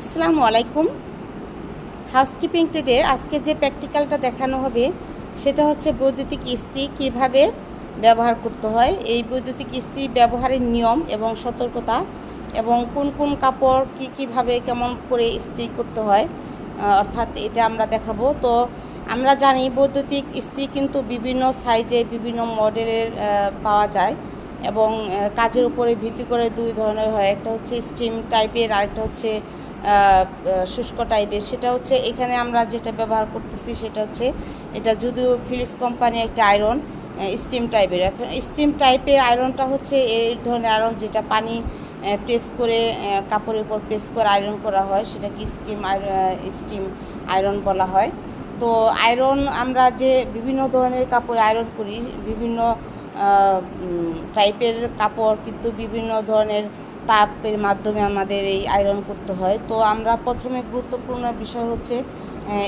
আসসালামু আলাইকুম। হাউসকিপিং ট্রেডে আজকে যে প্র্যাকটিক্যালটা দেখানো হবে, সেটা হচ্ছে বৈদ্যুতিক ইস্ত্রি কীভাবে ব্যবহার করতে হয়, এই বৈদ্যুতিক ইস্ত্রি ব্যবহারের নিয়ম এবং সতর্কতা এবং কোন কোন কাপড় কি কীভাবে কেমন করে ইস্ত্রি করতে হয় অর্থাৎ এটা আমরা দেখাবো। তো আমরা জানি বৈদ্যুতিক ইস্ত্রি কিন্তু বিভিন্ন সাইজে বিভিন্ন মডেলের পাওয়া যায় এবং কাজের উপরে ভিত্তি করে দুই ধরনের হয়। একটা হচ্ছে স্টিম টাইপের আরেকটা হচ্ছে শুষ্ক টাইপের সেটা হচ্ছে এখানে আমরা যেটা ব্যবহার করতেছি সেটা হচ্ছে এটা যদিও ফিলিপস কোম্পানির একটা আয়রন স্টিম টাইপের এখন স্টিম টাইপের আয়রনটা হচ্ছে এই ধরনের আয়রন যেটা পানি প্রেস করে কাপড়ের উপর প্রেস করে আয়রন করা হয়। সেটাকে স্টিম স্টিম আয়রন বলা হয়। তো আয়রন আমরা যে বিভিন্ন ধরনের কাপড় আয়রন করি, বিভিন্ন টাইপের কাপড়, কিন্তু বিভিন্ন ধরনের তাপের মাধ্যমে আমাদের এই আয়রন করতে হয়। তো আমরা প্রথমে গুরুত্বপূর্ণ বিষয় হচ্ছে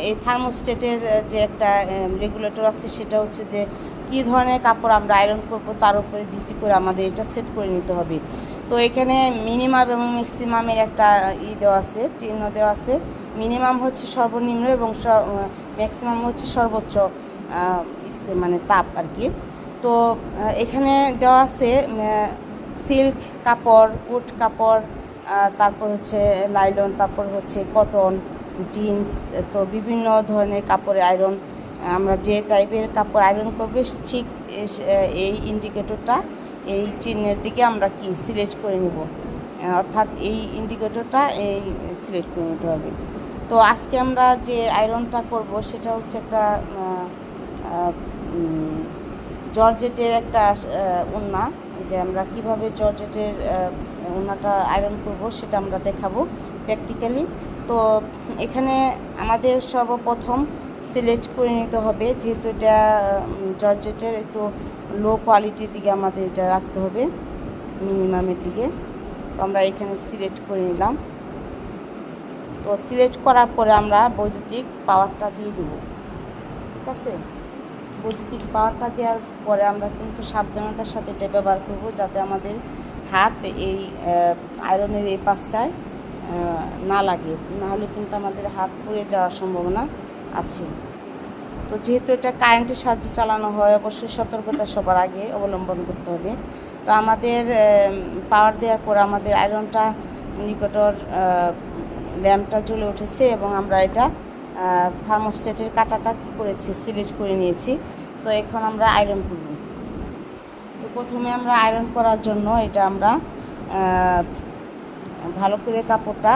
এই থার্মোস্টেটের যে একটা রেগুলেটর আছে, সেটা হচ্ছে যে কী ধরনের কাপড় আমরা আয়রন করব, তার উপরে ভিত্তি করে আমাদের এটা সেট করে নিতে হবে। তো এখানে মিনিমাম এবং ম্যাক্সিমামের একটা ই দেওয়া আছে, চিহ্ন দেওয়া আছে। মিনিমাম হচ্ছে সর্বনিম্ন এবং ম্যাক্সিমাম হচ্ছে সর্বোচ্চ মানে তাপ আর কি। তো এখানে দেওয়া আছে সিল্ক কাপড়, উট কাপড় তারপর হচ্ছে লাইলন, তারপর হচ্ছে কটন, জিন্স, তো বিভিন্ন ধরনের কাপড়ে আয়রন আমরা যে টাইপের কাপড় আয়রন করবে ঠিক এই ইন্ডিকেটরটা এই চিহ্নের দিকে আমরা কি সিলেক্ট করে নেব। অর্থাৎ এই ইন্ডিকেটরটা এই সিলেক্ট করে নিতে হবে। তো আজকে আমরা যে আয়রনটা করব সেটা হচ্ছে একটা জর্জেটের একটা ওড়না যে আমরা কীভাবে জর্জেটের আহ, আয়রন করব সেটা আমরা দেখাবো প্র্যাকটিক্যালি তো এখানে আমাদের সর্বপ্রথম সিলেক্ট করে নিতে হবে যেহেতু এটা জর্জেটের একটু লো কোয়ালিটির দিকে আমাদের এটা রাখতে হবে মিনিমামের দিকে। তো আমরা এখানে সিলেক্ট করে নিলাম। তো সিলেক্ট করার পরে আমরা বৈদ্যুতিক পাওয়ারটা দিয়ে দিব। ঠিক আছে? বৈদ্যুতিক পাওয়ারটা দেওয়ার পরে আমরা কিন্তু সাবধানতার সাথে এটা ব্যবহার করব যাতে আমাদের হাত এই আয়রনের এই পাশটায় না লাগে। নাহলে কিন্তু আমাদের হাত পুড়ে যাওয়ার সম্ভাবনা আছে। তো যেহেতু এটা কারেন্টের সাহায্যে চালানো হয়, অবশ্যই সতর্কতা সবার আগে অবলম্বন করতে হবে। তো আমাদের পাওয়ার দেওয়ার পর আমাদের আয়রনটা নিকটর ল্যাম্পটা জ্বলে উঠেছে এবং আমরা এটা থার্মোস্টেটের কাটাটা কী করেছি, সিলেক্ট করে নিয়েছি। তো এখন আমরা আয়রন করব। তো প্রথমে আমরা আয়রন করার জন্য এটা আমরা ভালো করে কাপড়টা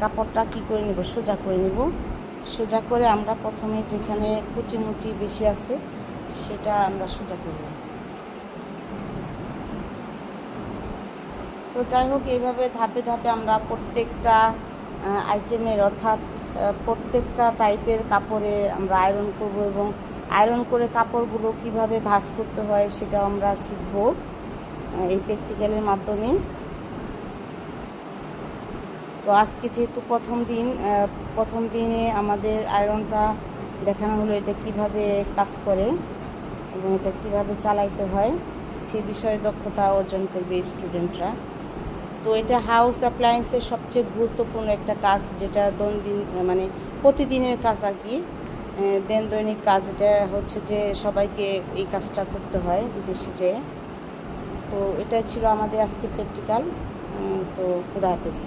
কাপড়টা কী করে নেব? সোজা করে নেব। সোজা করে আমরা প্রথমে যেখানে কুচি মুচি বেশি আছে, সেটা আমরা সোজা করব। তো যাই হোক, এইভাবে ধাপে ধাপে আমরা প্রত্যেকটা আইটেমের অর্থাৎ প্রত্যেকটা টাইপের কাপড়ে আমরা আয়রন করব এবং আয়রন করে কাপড়গুলো কীভাবে ভাঁজ করতে হয় সেটা আমরা শিখব এই প্র্যাকটিক্যালের মাধ্যমে। তো আজকে যেহেতু প্রথম দিন প্রথম দিনে আমাদের আয়রনটা দেখানো হলো এটা কীভাবে কাজ করে এবং এটা কীভাবে চালাইতে হয়, সে বিষয়ে দক্ষতা অর্জন করবে স্টুডেন্টরা তো এটা হাউস অ্যাপ্লায়েন্সের সবচেয়ে গুরুত্বপূর্ণ একটা কাজ যেটা দৈনন্দিন মানে প্রতিদিনের কাজ আর কি। দেন দৈনিক কাজ এটা হচ্ছে যে সবাইকে এই কাজটা করতে হয় বিদেশে যেয়ে। তো এটাই ছিল আমাদের আজকে প্র্যাকটিক্যাল তো খুদা হাফেজ।